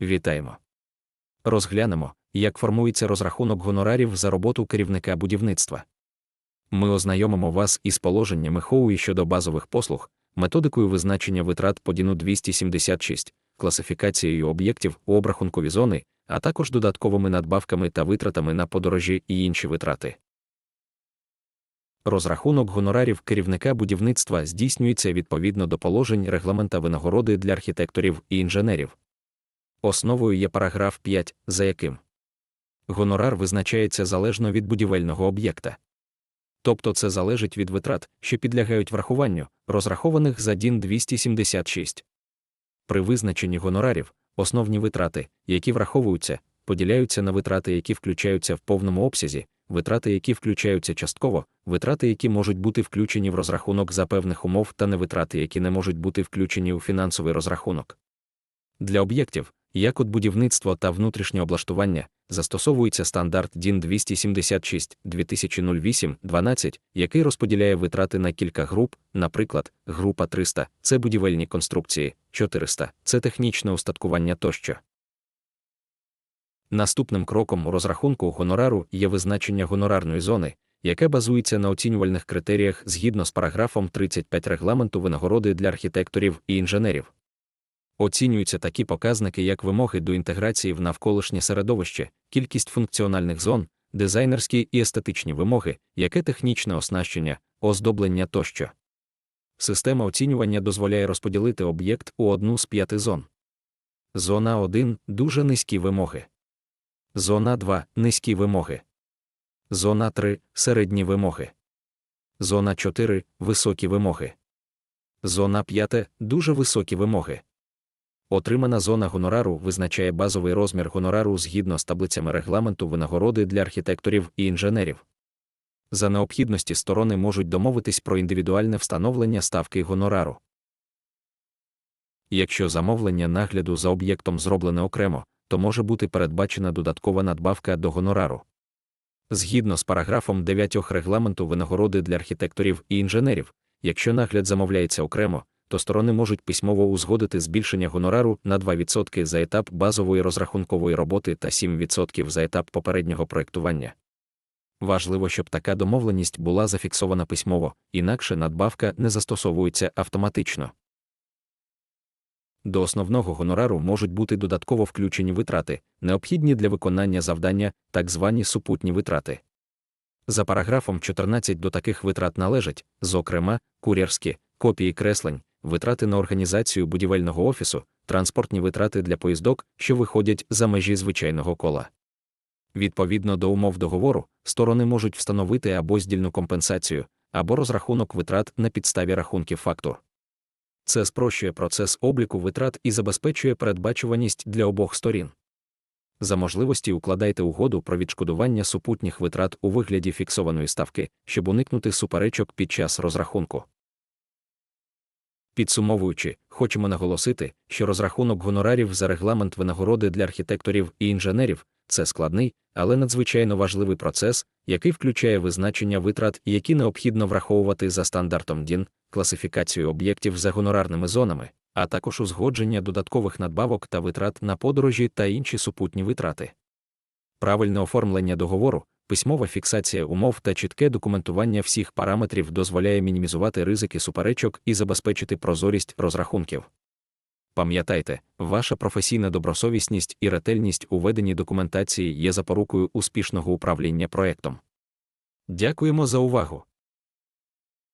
Вітаємо! Розглянемо, як формується розрахунок гонорарів за роботу керівника будівництва. Ми ознайомимо вас із положеннями ХОУІ щодо базових послуг, методикою визначення витрат по ДІНу 276, класифікацією об'єктів у обрахункові зони, а також додатковими надбавками та витратами на подорожі і інші витрати. Розрахунок гонорарів керівника будівництва здійснюється відповідно до положень регламента винагороди для архітекторів і інженерів. Основою є параграф 5, за яким гонорар визначається залежно від будівельного об'єкта. Тобто це залежить від витрат, що підлягають врахуванню, розрахованих за ДІН 276. При визначенні гонорарів основні витрати, які враховуються, поділяються на витрати, які включаються в повному обсязі, витрати, які включаються частково, витрати, які можуть бути включені в розрахунок за певних умов, та невитрати, які не можуть бути включені у фінансовий розрахунок. Для об'єктів, як от будівництво та внутрішнє облаштування, застосовується стандарт DIN 276 2008 12 який розподіляє витрати на кілька груп, наприклад, група 300 це будівельні конструкції, 400 це технічне устаткування тощо. Наступним кроком у розрахунку гонорару є визначення гонорарної зони, яке базується на оцінювальних критеріях згідно з параграфом 35 регламенту винагороди для архітекторів і інженерів. Оцінюються такі показники, як вимоги до інтеграції в навколишнє середовище, кількість функціональних зон, дизайнерські і естетичні вимоги, яке технічне оснащення, оздоблення тощо. Система оцінювання дозволяє розподілити об'єкт у одну з п'яти зон. Зона 1 дуже низькі вимоги. Зона 2 низькі вимоги. Зона 3 середні вимоги. Зона 4 високі вимоги. Зона 5 дуже високі вимоги. Отримана зона гонорару визначає базовий розмір гонорару згідно з таблицями регламенту винагороди для архітекторів і інженерів. За необхідності сторони можуть домовитись про індивідуальне встановлення ставки гонорару. Якщо замовлення нагляду за об'єктом зроблене окремо, то може бути передбачена додаткова надбавка до гонорару. Згідно з параграфом 9 регламенту винагороди для архітекторів і інженерів, якщо нагляд замовляється окремо, то сторони можуть письмово узгодити збільшення гонорару на 2% за етап базової розрахункової роботи та 7% за етап попереднього проєктування. Важливо, щоб така домовленість була зафіксована письмово, інакше надбавка не застосовується автоматично. До основного гонорару можуть бути додатково включені витрати, необхідні для виконання завдання, так звані супутні витрати. За параграфом 14 до таких витрат належать, зокрема, кур'єрські, копії креслень, витрати на організацію будівельного офісу, транспортні витрати для поїздок, що виходять за межі звичайного кола. Відповідно до умов договору, сторони можуть встановити або здільну компенсацію, або розрахунок витрат на підставі рахунків фактур. Це спрощує процес обліку витрат і забезпечує передбачуваність для обох сторін. За можливості укладайте угоду про відшкодування супутніх витрат у вигляді фіксованої ставки, щоб уникнути суперечок під час розрахунку. Підсумовуючи, хочемо наголосити, що розрахунок гонорарів за регламент винагороди для архітекторів і інженерів це складний, але надзвичайно важливий процес, який включає визначення витрат, які необхідно враховувати за стандартом DIN, класифікацію об'єктів за гонорарними зонами, а також узгодження додаткових надбавок та витрат на подорожі та інші супутні витрати. Правильне оформлення договору, письмова фіксація умов та чітке документування всіх параметрів дозволяє мінімізувати ризики суперечок і забезпечити прозорість розрахунків. Пам'ятайте, ваша професійна добросовісність і ретельність у веденні документації є запорукою успішного управління проектом. Дякуємо за увагу!